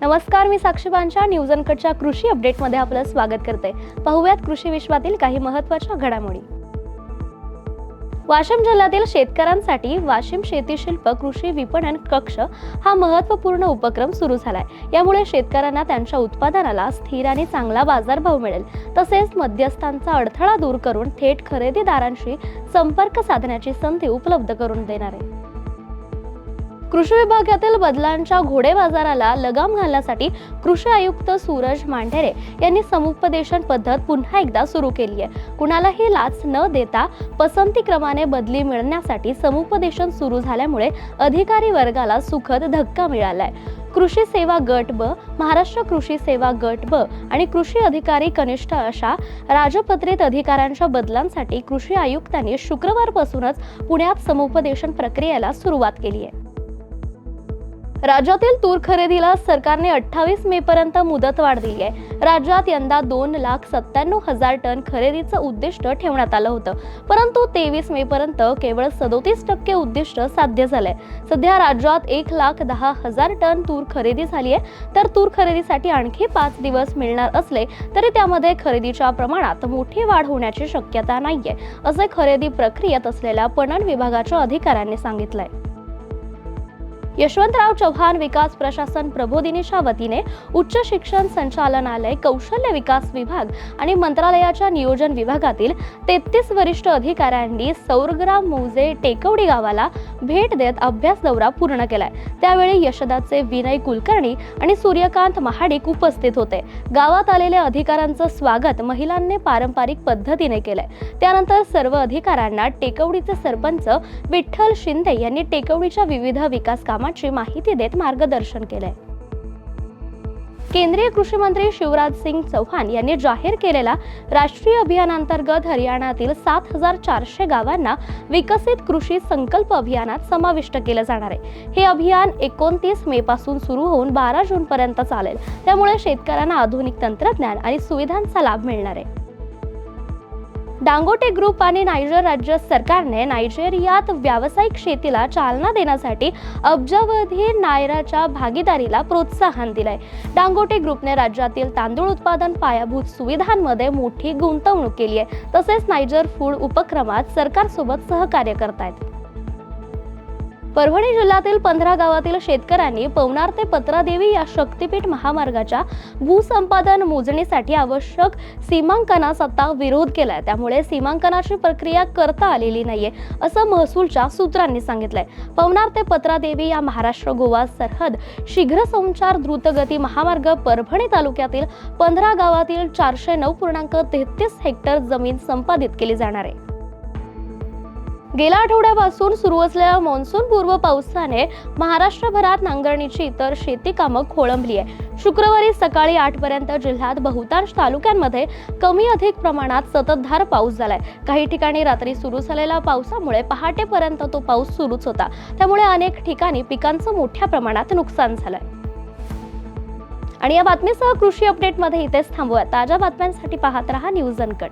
नमस्कार मी साक्षी पांचा न्यूज अनकटच्या कृषी अपडेटमध्ये आपलं स्वागत करते. पाहूयात कृषी विश्वातील काही महत्त्वाच्या घडामोडी. वाशिम जिल्ह्यातील शेतकऱ्यांसाठी वाशिम शेती शिल्प कृषी विपणन कक्ष हा महत्त्वपूर्ण उपक्रम सुरू झालाय. यामुळे शेतकऱ्यांना त्यांच्या उत्पादनाला स्थिर आणि चांगला बाजारभाव मिळेल. तसेच मध्यस्थांचा अडथळा दूर करून थेट खरेदीदारांशी संपर्क साधण्याची संधी उपलब्ध करून देणार. आहे कृषी विभागातील बदलांच्या घोडे बाजाराला लगाम घालण्यासाठी कृषी आयुक्त सूरज मांढेरे यांनी समुपदेशन पद्धत पुन्हा एकदा सुरू केली आहे. कुणालाही लाच न देता पसंती क्रमाने बदली मिळण्यासाठी समुपदेशन सुरू झाल्यामुळे अधिकारी वर्गाला सुखद धक्का मिळालाय. कृषी सेवा गट ब महाराष्ट्र कृषी सेवा गट ब आणि कृषी अधिकारी कनिष्ठ अशा राजपत्रित अधिकाऱ्यांच्या बदलांसाठी कृषी आयुक्तांनी शुक्रवारपासूनच पुण्यात समुपदेशन प्रक्रियेला सुरुवात केली आहे. राज्यातील तूर खरेदीला सरकारने अठ्ठावीस मे पर्यंत मुदतवाढ दिली आहे. राज्यात यंदा दोन लाख सत्त्याण्णव हजार टन खरेदीचं उद्दिष्ट ठेवण्यात आलं होतं. परंतु तेवीस मे पर्यंत केवळ सदोतीस टक्के उद्दिष्ट साध्य झालंय. सध्या राज्यात एक लाख दहा हजार टन तूर खरेदी झाली आहे. तर तूर खरेदीसाठी आणखी पाच दिवस मिळणार असले तरी त्यामध्ये खरेदीच्या प्रमाणात मोठी वाढ होण्याची शक्यता नाहीये असे खरेदी प्रक्रियेत असलेल्या पणन विभागाच्या अधिकाऱ्यांनी सांगितलंय. यशवंतराव चव्हाण विकास प्रशासन प्रबोधिनीच्या वतीने उच्च शिक्षण संचालनालय कौशल्य विकास विभाग आणि मंत्रालयाच्या नियोजन विभागातील तेहतीस वरिष्ठ अधिकाऱ्यांनी सौरग्राम मौजे टेकवडी गावाला भेट देत अभ्यास दौरा पूर्ण केलाय. त्यावेळी यशदाचे विनय कुलकर्णी आणि सूर्यकांत महाडिक उपस्थित होते. गावात आलेल्या अधिकाऱ्यांचं स्वागत महिलांनी पारंपरिक पद्धतीने केलंय. त्यानंतर सर्व अधिकाऱ्यांना टेकवडीचे सरपंच विठ्ठल शिंदे यांनी टेकवडीच्या विविध विकास कामाची माहिती देत मार्गदर्शन केलंय. केंद्रीय कृषी मंत्री शिवराज सिंग चौहान यांनी जाहीर केलेला राष्ट्रीय अभियानांतर्गत हरियाणातील सात हजार चारशे गावांना विकसित कृषी संकल्प अभियानात समाविष्ट केलं जाणार आहे. हे अभियान एकोणतीस मे पासून सुरू होऊन बारा जून पर्यंत चालेल. त्यामुळे शेतकऱ्यांना आधुनिक तंत्रज्ञान आणि सुविधांचा लाभ मिळणार आहे. डांगोटे ग्रुप आणि नायजर राज्य सरकारने नायजेरियात व्यावसायिक शेतीला चालना देण्यासाठी अब्जावधी नायराच्या भागीदारीला प्रोत्साहन दिलंय. डांगोटे ग्रुपने राज्यातील तांदूळ उत्पादन पायाभूत सुविधांमध्ये मोठी गुंतवणूक केली आहे. तसेच नायजर फूड उपक्रमात सरकारसोबत सहकार्य करतायत. परभणी जिल्ह्यातील पंधरा गावातील शेतकऱ्यांनी पवनार ते पत्रादेवी या शक्तीपीठ महामार्गाच्या भूसंपादन मोजणीसाठी आवश्यक सीमांकनास आता विरोध केलाय. त्यामुळे सीमांकनाची प्रक्रिया करता आलेली नाहीये असं महसूलच्या सूत्रांनी सांगितलंय. पवनार ते पत्रादेवी या महाराष्ट्र गोवा सरहद शीघ्र संचार द्रुतगती महामार्ग परभणी तालुक्यातील पंधरा गावातील चारशे नऊ पूर्णांक तेहतीस हेक्टर जमीन संपादित केली जाणार आहे. गेल्या आठवड्यापासून सुरू असलेल्या मॉन्सून पूर्व पावसाने महाराष्ट्रभरात नांगरणीची इतर शेती कामं खोळंबली आहे शुक्रवारी सकाळी आठ पर्यंत जिल्ह्यात बहुतांश तालुक्यांमध्ये कमी अधिक प्रमाणात सततधार पाऊस झालाय. काही ठिकाणी रात्री सुरू झालेल्या पावसामुळे पहाटेपर्यंत तो पाऊस सुरूच होता. त्यामुळे अनेक ठिकाणी पिकांचं मोठ्या प्रमाणात नुकसान झालंय. आणि या बातमीसह कृषी अपडेटमध्ये इथेच थांबूया. ताज्या बातम्यांसाठी पाहत रहा न्यूज अनकट.